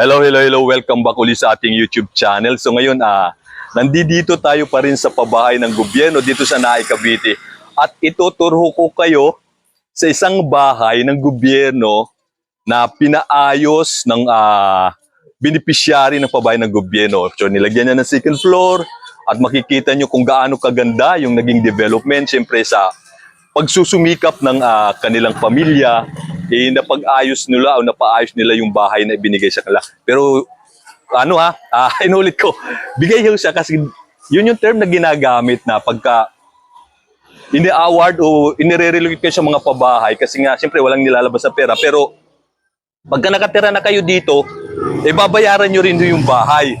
Hello, hello, hello. Welcome back ulit sa ating YouTube channel. So ngayon, ah, nandito tayo pa rin sa pabahay ng gobyerno dito sa Naay, Cavite. At ituturo ko kayo sa isang bahay ng gobyerno na pinaayos ng ah, beneficiary ng pabahay ng gobyerno. So nilagyan niya ng second floor at makikita nyo kung gaano kaganda yung naging development. Siyempre sa pagsusumikap ng ah, kanilang pamilya, eh, napag-ayos nila o napaayos nila yung bahay na ibinigay sa kanila. Pero ano ha, ah, inulit ko, bigay ho siya kasi yun yung term na ginagamit na pagka ini-award o inire-relocate kayo sa mga pabahay kasi nga siyempre walang nilalabas na pera pero pagka nakatira na kayo dito, eh babayaran nyo rin yung bahay.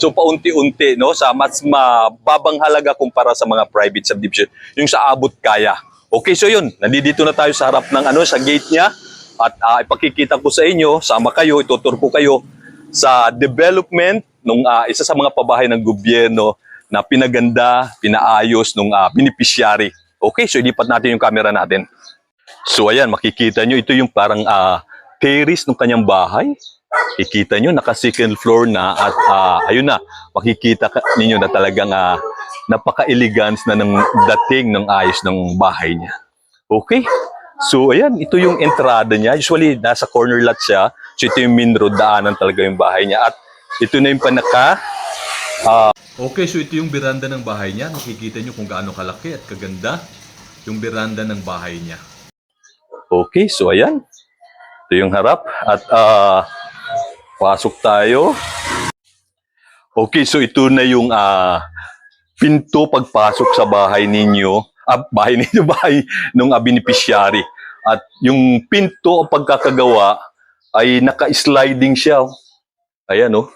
So paunti-unti no sa mas mababang halaga kumpara sa mga private subdivision, yung sa abot kaya. Okay, so yun, nandito na tayo sa harap ng ano sa gate niya at ah, ipakikita ko sa inyo, sama kayo, itutur ko kayo sa development nung ah, isa sa mga pabahay ng gobyerno na pinaganda, pinaayos nung ah, beneficiary. Okay, so ilipat natin yung camera natin. So ayan, makikita nyo, ito yung parang ah, terrace ng kanyang bahay. Kikita nyo, naka second floor na at ah, ayun na, makikita ninyo na talagang ah, napaka-elegance na ng dating ng ayos ng bahay niya. Okay? So ayan, ito yung entrada niya. Usually nasa corner lot siya. So ito yung main road, daanan talaga yung bahay niya. At ito na yung panaka. ah, okay, so ito yung beranda ng bahay niya. Nakikita nyo kung gaano kalaki at kaganda yung beranda ng bahay niya. Okay, so ayan. Ito yung harap. At ah, pasok tayo. Okay, so ito na yung ah, pinto pagpasok sa bahay ninyo. Ah, bahay ninyo, bahay ng uh, beneficiary. At yung pinto o pagkakagawa ay naka-sliding siya. oh. Ayan, oh.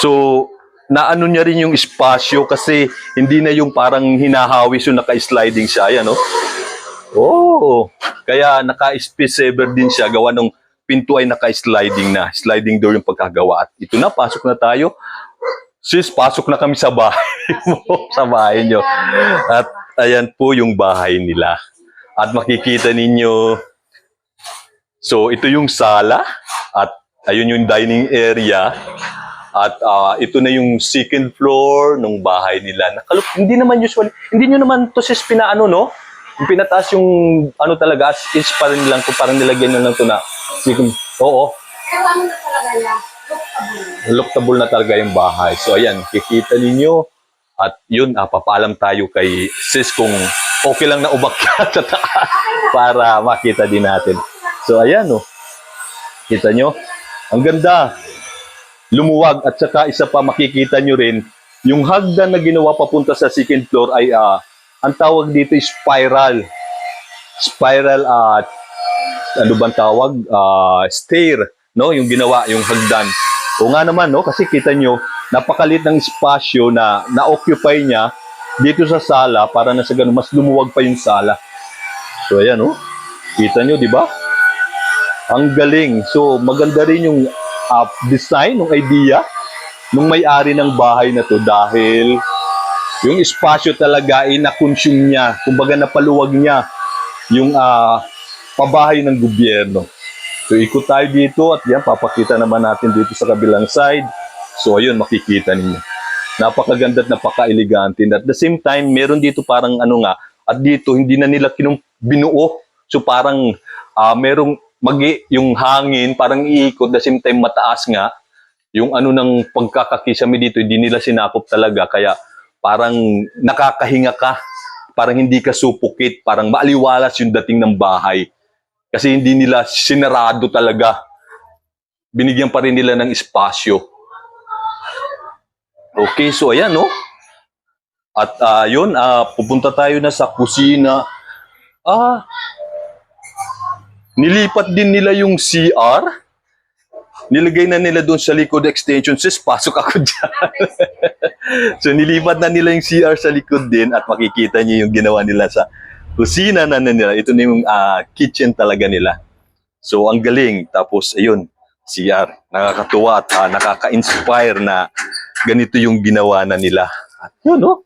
So, naano niya rin yung espasyo kasi hindi na yung parang hinahawis yung naka-sliding siya. Ayan, oh. Oh, kaya naka-space saver din siya. Gawa ng pinto ay naka-sliding na. Sliding door yung pagkagawa. At ito na, pasok na tayo. Sis, pasok na kami sa bahay mo, sa bahay nyo. At ayan po yung bahay nila. At makikita ninyo, so ito yung sala at ayun yung dining area. At ah, ito na yung second floor ng bahay nila. Nakalup, hindi naman usually, hindi nyo naman to sis pinaano, no? Yung pinataas yung ano talaga, as is pa rin lang, kung parang nilagyan nyo lang to na second, oo, Pero ano na talaga yan? Lookable na talaga yung bahay. So ayan, kikita ninyo at yun, ah, papaalam tayo kay sis kung okay lang na umakyat sa taas para makita din natin. So ayan oh. Kita nyo? Ang ganda. Lumuwag at saka isa pa makikita nyo rin yung hagdan na ginawa papunta sa second floor ay ah, ang tawag dito spiral. Spiral at ano bang tawag? Ah, stair, no? Yung ginawa, yung hagdan. O nga naman, no? Kasi kita nyo, napakalit ng espasyo na na-occupy niya dito sa sala para na sa ganun, mas lumuwag pa yung sala. So, ayan, no? Kita nyo, di ba? Ang galing. So, maganda rin yung ah, design, yung idea nung may-ari ng bahay na to dahil yung espasyo talaga ay na-consume niya. Kumbaga napaluwag niya yung ah, pabahay ng gobyerno. So ikot tayo dito at yan, papakita naman natin dito sa kabilang side. So ayun, makikita ninyo. Napakaganda at napaka-elegante. At the same time, meron dito parang ano nga, at dito hindi na nila kinum binuo. So parang ah, merong magi yung hangin, parang iikot, the same time mataas nga. Yung ano ng pagkakakisame dito, hindi nila sinakop talaga. Kaya parang nakakahinga ka. Parang hindi ka supukit. Parang maaliwalas yung dating ng bahay. Kasi hindi nila sinarado talaga. Binigyan pa rin nila ng espasyo. Okay, so ayan, no? At ah, yun, ah, pupunta tayo na sa kusina. Ah, nilipat din nila yung CR. Nilagay na nila doon sa likod extension. Sis, pasok ako dyan. so nilipat na nila yung CR sa likod din at makikita niyo yung ginawa nila sa kusina na nila. Ito na yung ah, kitchen talaga nila. So ang galing. Tapos ayun, CR. Nakakatuwa at ah, nakaka-inspire na ganito yung ginawa na nila. At yun, no?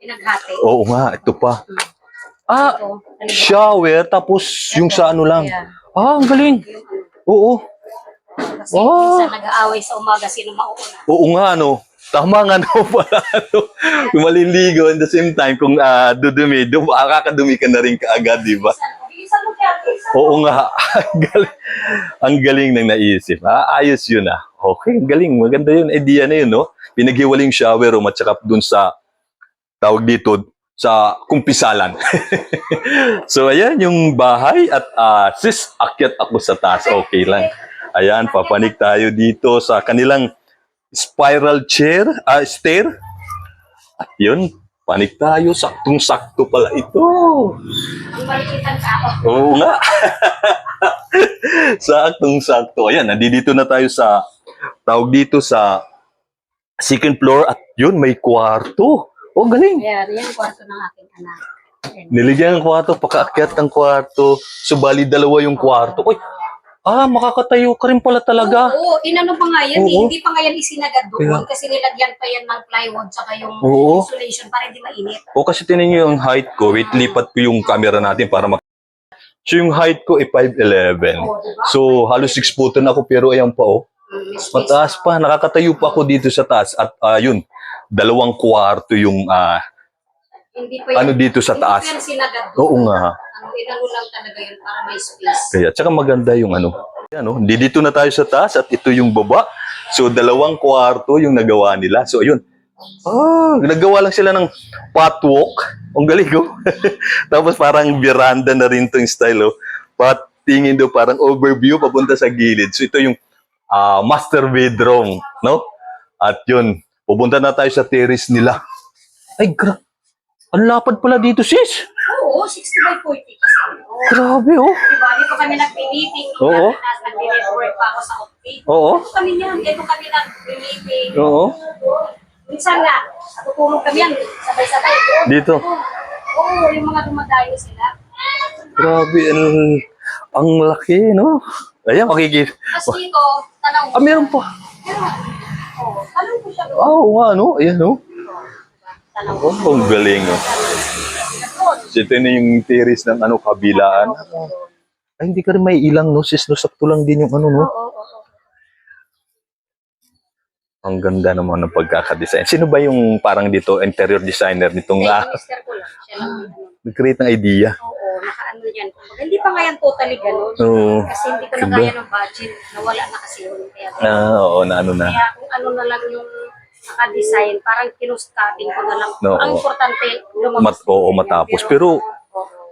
Pinaghati. Oo nga, ito pa. Ah, Ito. Ano shower tapos yung sa ano lang. Ayan. Ah, ang galing. Oo. Kasi Oh. nag-aaway sa umaga sino mauna. Oo nga, no. Tama nga, no, pala, no. Maliligo, at the same time, kung ah, dudumi, dum kakadumi ka na rin kaagad, di ba? Oo nga, ang galing, ang galing ng naisip. Ah, ayos yun ah. Okay, ang galing. Maganda yun. Idea na yun, no? Pinaghiwaling shower room at saka dun sa, tawag dito, sa kumpisalan. so, ayan yung bahay at ah, sis, akyat ako sa taas. Okay lang. Ayan, papanik tayo dito sa kanilang spiral chair, ah, stair. At yun, panik tayo. Saktong-sakto pala ito. Oo nga. Saktong-sakto. Ayan, nandito na tayo sa, tawag dito sa second floor at yun, may kwarto. Oh, galing. Ayan, yan kwarto ng aking anak. Niligyan ng kwarto, pakaakyat ng kwarto. Subali dalawa yung kwarto. Uy, ah, makakatayo ka rin pala talaga. Oo, inano pa nga yan eh. Oo. Hindi pa nga yan isinagad doon Kaya- kasi nilagyan pa yan ng plywood tsaka yung Oo. insulation para hindi mainit. O kasi tinan nyo yung height ko. Wait, lipat ko yung camera natin para mak... So yung height ko ay 5'11". Oo, diba? So halos 6 footan ako pero ayan pa oh. Mm, may space Mataas pa, nakakatayo pa ako dito sa taas at ah, yun, dalawang kwarto yung ah, Hindi pa ano dito sa taas. Hindi pa yan sinagad doon. Oo nga. Ano, inano lang talaga yun para may space. Kaya tsaka maganda yung ano. Yan. Di dito na tayo sa taas at ito yung baba. So dalawang kwarto yung nagawa nila. So ayun. Ah, nagawa lang sila ng patwalk. Ang galing oh. Tapos parang veranda na rin tong style oh. Pat tingin do parang overview papunta sa gilid. So ito yung ah, master bedroom, no? At yun, pupunta na tayo sa terrace nila. Ay, gra- ang lapad pala dito, sis. Oo, 60 by 40 kasi. Oo. Grabe, oh. Diba, dito kami nag-meeting. Oo. Nag-network pa ako sa office. Oo. Dito kami niyan. Dito kami nag-meeting. Oo. Minsan nga, natutulog kami yan. Sabay-sabay. Doon. Dito. Oo, yung mga dumadayo sila. Grabe, ang, ang laki, no? Ayan, makikita. Tapos dito, tanong Ah, meron pa. Meron. Oo, tanong ko siya. Ah, Oo nga, no? Ayan, no? Ko. Oh, ang galing. So, ito na yung terrace ng ano, kabilaan. Ay, hindi ka rin may ilang, no? Sis, no? Sakto lang din yung ano, no? Ang ganda naman ng pagkakadesign. Sino ba yung parang dito, interior designer nitong yung mister ko lang. Siya lang. ano. nag-create ng idea? Oo, nakaano yan. Kumbaga, hindi pa nga yan totally ganun. Oo. Kasi hindi ko na kaya ng budget. Nawala na kasi yun. Kaya, Ah, oo, na ano na. kaya kung ano na lang yung naka-design, parang kinuscutting ko na lang. Oo. Ang importante, lumabas. Mat, oo, matapos. Pero,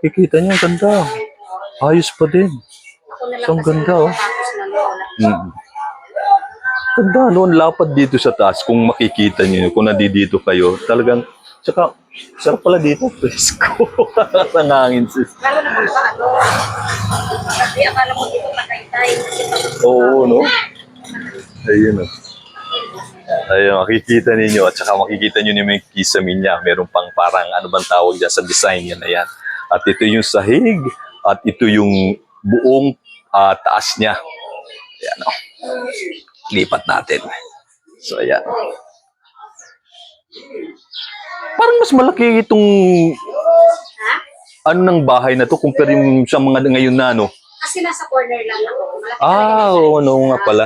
kikita niyo, ang ganda. Ayos pa din. ako na lang ang kasi ganda, oh. na. Mm. Ganda, no? Ang lapad dito sa taas. Kung makikita niyo, kung nandito kayo, talagang, tsaka, sarap pala dito, presko. Ang hangin, sis. Lalo na pag ano, kasi akala mo dito. Kasi pag Oo, no? Ayun, no? Ayun, makikita ninyo at saka makikita nyo yung may kisame niya. Meron pang parang ano bang tawag dyan sa design niya na yan. At ito yung sahig at ito yung buong ah, taas niya. Ayan, oh. Lipat natin. So, ayan. Parang mas malaki itong ano ng bahay na to compare yung sa mga ngayon na ano. Kasi nasa corner lang ako. Malaki Ah, oo, no nga pala.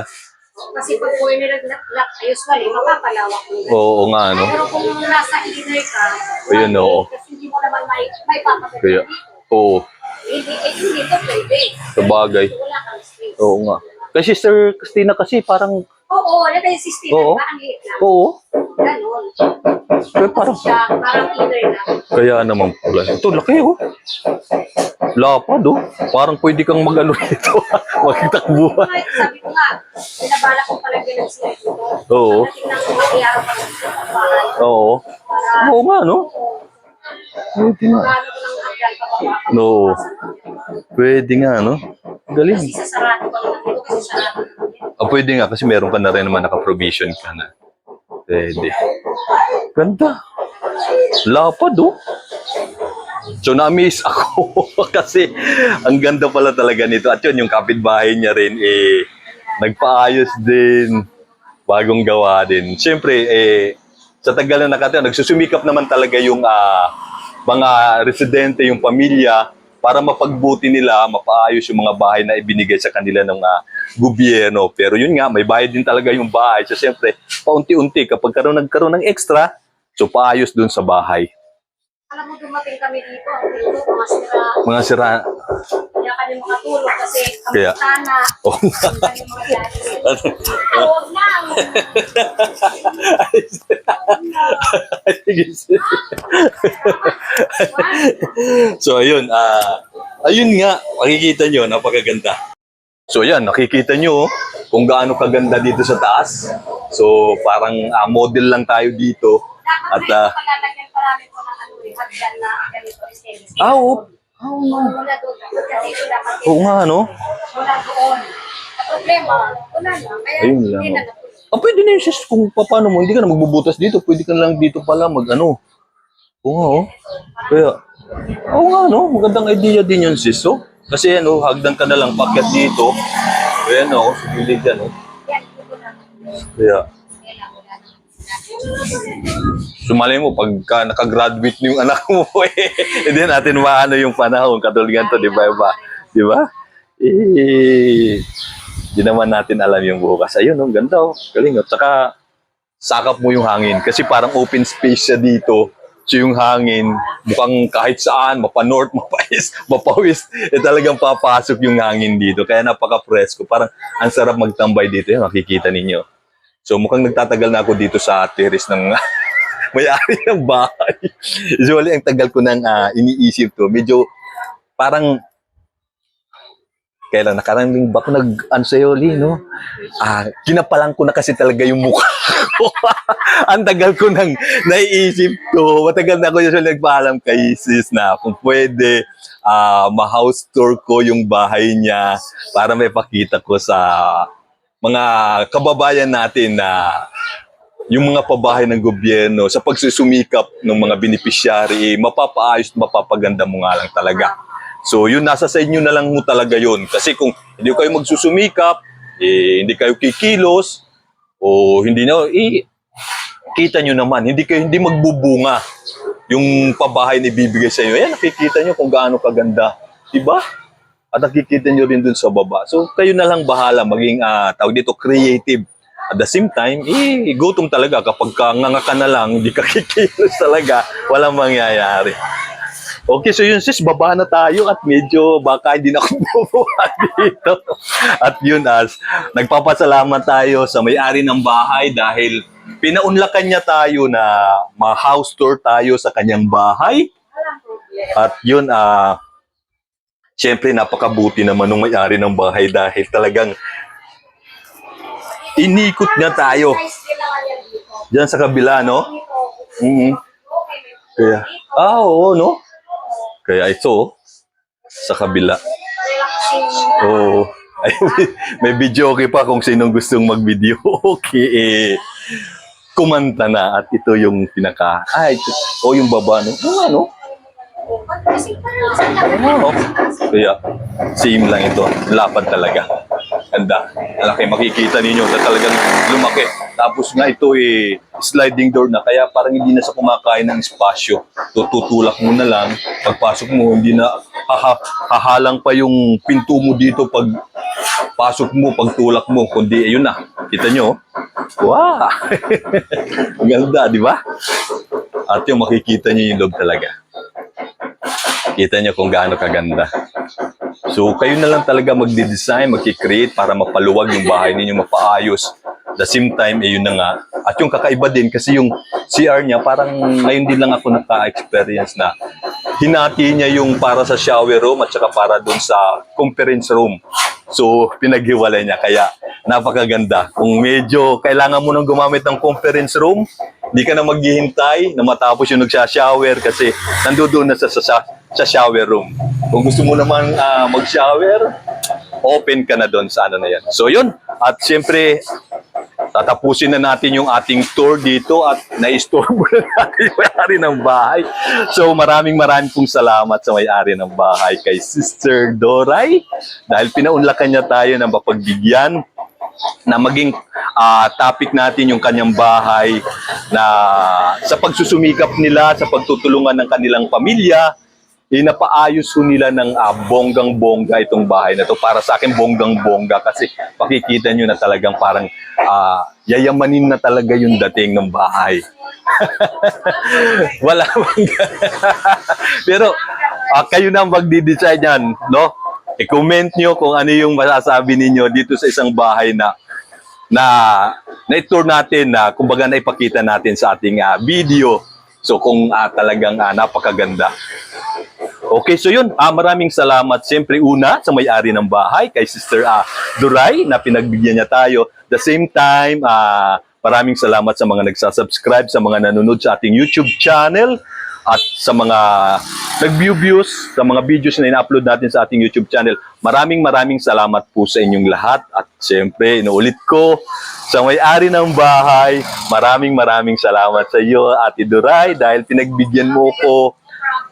Kasi pag corner lang, lang usually, mapapalawak mo. Oo nga, no? Pero kung nasa inner ka, Ayun, oo. kasi hindi mo naman may, may papaganda Kaya, dito. oo, Hindi, eh, hindi to pwede. sa bagay. Wala kang space. Oo nga. Kay Sister Christina kasi parang, Oo, wala tayong system. Oo. Ba? Ang liit lang. oo, Ganon. pero parang, Siya, parang inner lang. kaya naman pala. Ito, laki oh. Lapad oh. Parang pwede kang mag-ano dito. Magtakbuhan. Kahit sabi ko nga, pinabala ko pala ganun sila dito. Oo. Pagdating ng kumakiyara pa sa bahay. Oo. Para, Oo nga, no? Pwede nga. Plano ko ng hanggang pababa. No. Pwede nga, no? Galing. Kasi sa sarado pa lang dito kasi sarado yan. Ah, pwede nga kasi meron ka na rin naman naka-provision ka na. Pwede. Ganda. Lapad, oh. So, na-miss ako kasi ang ganda pala talaga nito. At yun, yung kapitbahay niya rin, eh, nagpaayos din. Bagong gawa din. Siyempre, eh, sa tagal na nakatira, nagsusumikap naman talaga yung ah, mga residente, yung pamilya, para mapagbuti nila, mapaayos yung mga bahay na ibinigay sa kanila ng ah, gobyerno. Pero yun nga, may bayad din talaga yung bahay. So siyempre, paunti-unti, kapag karoon nagkaroon ng extra, so paayos dun sa bahay. Alam mo, dumating kami dito. Dito, mga sira. Mga sira, Kaya kami makatulog kasi ang Kaya- oh, Ang kami mga yari. Tawag na. so ayun, ah ayun nga, makikita nyo, napakaganda. So yan, nakikita nyo oh, kung gaano kaganda dito sa taas. So parang ah, model lang tayo dito. At Dapat ah, ano ganito stainless. ah, oo. Oo, doon. Oo nga, no? Mula doon. Ang problema, wala na. Kaya Ayun lang. na natuloy. Ah, pwede na yun, sis. Kung paano mo, hindi ka na magbubutas dito. Pwede ka na lang dito pala mag ano. Oo nga, oh. Kaya, oo nga, no? Magandang idea din yun, sis. Oh. Kasi ano, hagdan ka na lang pakyat dito. Ayan, oh. Sa gilid yan, oh. Ito na. Kaya, sumali mo, pagka nakagraduate na yung anak mo, eh, hindi natin maano yung panahon. Katulad ganito, di ba? Iba? Di ba? Eh, di naman natin alam yung bukas. Ayun, oh, ganda, oh. Galing, oh. Tsaka, sakap mo yung hangin. Kasi parang open space siya dito. So yung hangin, mukhang kahit saan, mapa-north, mapa-east, mapa-west, eh talagang papasok yung hangin dito. Kaya napaka-presko. Parang ang sarap magtambay dito. Yan, makikita ninyo. So mukhang nagtatagal na ako dito sa terrace ng may-ari ng bahay. Usually, ang tagal ko nang ah, iniisip to. Medyo parang kailan nakarating ba ako nag ano sa'yo, Lee, no? Ah, kinapalan ko na kasi talaga yung mukha ko. Ang tagal ko nang naiisip to. Matagal na ako usually nagpaalam kay sis na kung pwede ah, ma-house tour ko yung bahay niya para may pakita ko sa mga kababayan natin na yung mga pabahay ng gobyerno sa pagsusumikap ng mga beneficiary, mapapaayos, mapapaganda mo nga lang talaga. So yun, nasa sa inyo na lang mo talaga yun. Kasi kung hindi kayo magsusumikap, eh, hindi kayo kikilos, o hindi na, eh, kita nyo naman, hindi kayo hindi magbubunga yung pabahay na ibibigay sa inyo. Ayan, nakikita nyo kung gaano kaganda. Diba? At nakikita nyo rin dun sa baba. So, kayo na lang bahala maging, ah, tawag dito, creative. At the same time, eh, gutom talaga. Kapag ka nganga ka na lang, hindi ka kikilos talaga, walang mangyayari. Okay, so yun sis, baba na tayo at medyo baka hindi na ako bubuhat dito. At yun as, nagpapasalamat tayo sa may-ari ng bahay dahil pinaunlakan niya tayo na ma-house tour tayo sa kanyang bahay. At yun, ah, syempre napakabuti naman ng may-ari ng bahay dahil talagang inikot niya tayo Nice din naman yan dito. dyan sa kabila, no? Okay, may Kaya, ah, oo, no? Kaya ito, sa kabila. Oo. Ay, may video okay pa kung sinong gustong mag-video. Okay, eh. Kumanta na at ito yung pinaka... Ay, ito, oh, yung baba, no? Oo, ano? Kasi parang. Oo. Kaya, same lang ito. Lapad talaga. Ganda. Malaki. Makikita ninyo na talagang lumaki. Tapos nga ito eh, sliding door na. Kaya parang hindi na sa kumakain ng espasyo. Tututulak mo na lang. Pagpasok mo, hindi na haha, hahalang pa yung pinto mo dito pag pasok mo, pagtulak mo. Kundi, ayun na. Kita nyo. Wow! Ang Ganda, di ba? At yung makikita nyo yung loob talaga. Kita nyo kung gaano kaganda. So, kayo na lang talaga magde-design, magki-create para mapaluwag yung bahay ninyo, mapaayos. The same time, eh, yun na nga. At yung kakaiba din, kasi yung CR niya, parang ngayon din lang ako naka-experience na hinati niya yung para sa shower room at saka para dun sa conference room. So, pinaghiwalay niya. Kaya, napakaganda. Kung medyo kailangan mo nang gumamit ng conference room, hindi ka na maghihintay na matapos yung nagsha-shower kasi nandoon na sa, sa, sa, sa shower room. Kung gusto mo naman ah, mag-shower, open ka na doon sa ano na yan. So yun, at siyempre, tatapusin na natin yung ating tour dito at na-store mo na natin yung may-ari ng bahay. So maraming maraming pong salamat sa may-ari ng bahay kay Sister Doray dahil pinaunlakan niya tayo ng mapagbigyan na maging ah, topic natin yung kanyang bahay na sa pagsusumikap nila, sa pagtutulungan ng kanilang pamilya, inapaayos ho nila ng ah, bonggang-bongga itong bahay na to. Para sa akin, bonggang-bongga kasi makikita nyo na talagang parang ah, yayamanin na talaga yung dating ng bahay. Wala bang Pero ah, kayo na ang magdi-decide yan, no? I-comment nyo kung ano yung masasabi ninyo dito sa isang bahay na na na-tour natin na kumbaga na ipakita natin sa ating ah, video. So kung ah, talagang ah, napakaganda. Okay, so yun, ah, maraming salamat siyempre una sa may-ari ng bahay, kay Sister ah, Duray na pinagbigyan niya tayo. The same time, ah, maraming salamat sa mga nagsasubscribe, sa mga nanonood sa ating YouTube channel at sa mga nag-view views sa mga videos na ina-upload natin sa ating YouTube channel. Maraming maraming salamat po sa inyong lahat at siyempre, inuulit ko sa may-ari ng bahay, maraming maraming salamat sa iyo, Ate Duray, dahil pinagbigyan mo ko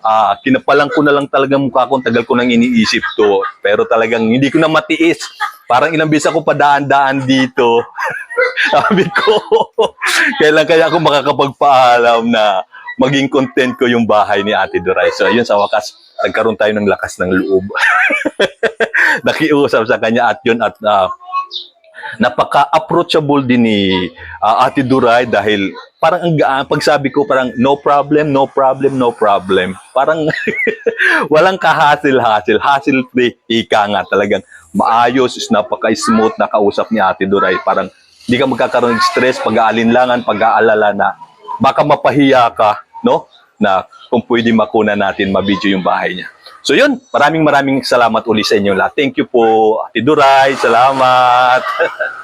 Ah, kinapalang ko na lang talagang mukha ko, tagal ko nang iniisip to. Pero talagang hindi ko na matiis. Parang ilang beses ako padaan-daan dito. Sabi ko, kailan kaya ako makakapagpaalam na maging content ko yung bahay ni Ate Duray. So, ayun, sa wakas, nagkaroon tayo ng lakas ng loob. Nakiusap sa kanya at yun at ah, napaka-approachable din ni ah, Ate Duray dahil parang ang gaan, pag sabi ko parang no problem, no problem, no problem. Parang walang kahasil-hasil, hassle-free, ika nga talagang maayos, is napaka-smooth na kausap ni Ate Duray. Parang hindi ka magkakaroon ng stress, pag-aalinlangan, pag-aalala na baka mapahiya ka, no? Na kung pwede makuna natin mabidyo yung bahay niya. So yun, maraming maraming salamat uli sa inyo lahat. Thank you po, Ate Duray. Salamat.